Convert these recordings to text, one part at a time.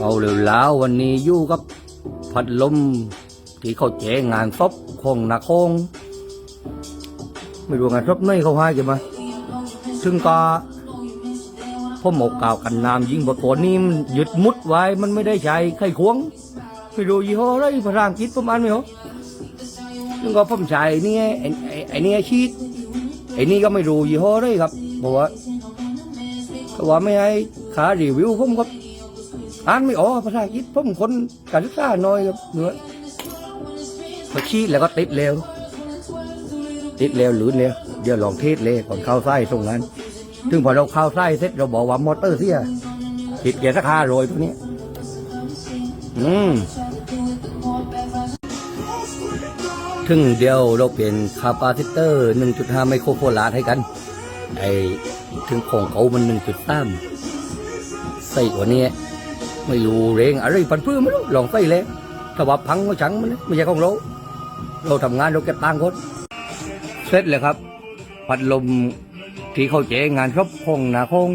เอาเร็วแล้ววันนี้อยู่กับพัดลมที่เขาแจงงานศพของนาคงไม่รู้งานศพไหนเขาให้กันมาซึ่งก็พ่อหมกกล่าวกันนามยิงบทตัวนี้มันหยุดมุดไว้มันไม่ได้ใช้ไข้ควงไม่รู้ยี่ห้ออะไรภาษาอังกฤษประมาณไหม่รู้ซึ่งก็ผมใช้นี่ไงไอ้ไอ้นี่ชีตไอ้นี่ก็ไม่รู้ยี่ห้ออะไรครับเพราะว่าเขาว่าไม่ให้ขารีวิวผมก็ อ่านไม่ออกภาษาอังกฤษผมคนการศึกษาน้อยครับเนื้อพอชี้แล้วก็ติดเร็ว ติดเร็วหรือเร็วเดี๋ยวลองเทสเลยก่อนเข้าไส้ตรงนั้น ถึงพอเราเข้าไส้เสร็จเราบอกว่ามอเตอร์เสียติดเกียร์สักห้าโรยตัวนี้ อืมถึงเดียวเราเปลี่ยนคาปาซิเตอร์ 1.5 ไมโครโฟลาร์ให้กัน ไอถึงของเขามัน 1.3 ใส่กว่านี้ ไม่รู้เรงอะไรปันพื้นไม่รู้ลองใส่เลยถ้าว่าพังก็ฉังมันไม่ใช่ของเราเราทำงานเราเก็บตังค์คนเสร็จเลยครับ พัดลมที่เขาแจงานครบของนาคง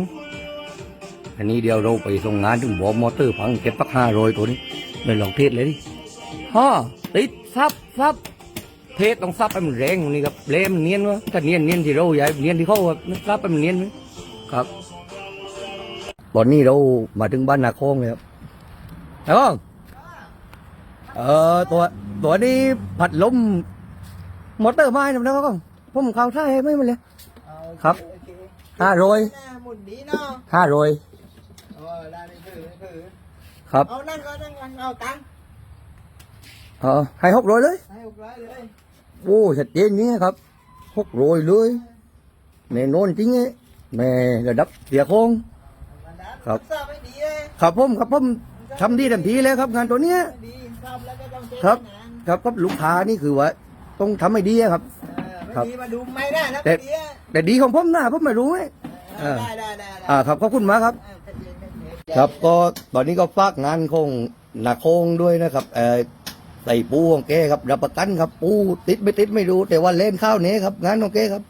อันนี้เดียวเราไปส่งงานถึงบอกมอเตอร์พังเก็บปักห้าโรยตัวนี้เลยลองเทสเลยดิฮ่อติดซับซับเทสต้องซับให้มันแรงกว่านี่ครับเละมันเนียนวะถ้าเนียนเนียนที่เราใหญ่เนียนที่เขาครับซับให้มันเนียนไหมครับ ตอนนี้เรามาถึงบ้านนาโคงเลยครับแล้วก็เออตัวตัวนี้ผัดลมมอเตอร์ไม้นะครับผมเข้าท่าให้ไม่มาเลย ครับห้าโรยหน้าหมุนดีเนาะห้าโรยเออได้นี่คือนี่คือครับเอานั่งก็นั่งกันเอาตังค์เออให้หกโรยเลยให้หกร้อยเลยโอ้ชัดเจนนี้ครับหกโรยเลยแน่นอนจริงไงแม่ระดับเสียโคงมันนะ ครับทราบไม่ดีเลยครับผมครับผมทำดีเต็มทีแล้วครับ งานตัวเนี้ย ไม่ดีทราบแล้วก็ต้องเช็ครับนานครับครับลูกค้านี่คือว่าต้องทำให้ดีอะครับ เออครับไม่ดีมาดูไม่ได้นะแต่ไม่ดีอะแต่ดีของผมนะผมไม่รู้ไง เออ ได้ได้ได้ได้อ่าครับขอบคุณมากครับ เออชัดเจนชัดเจนครับก็ตอนนี้ก็ฝากงานคงหนักโคงด้วยนะครับเออใส่ปูของแกครับรับประกันครับปูติดไม่ติดไม่รู้ แต่ว่าเล่นข้าวเนี้ครับ งานของแกครับ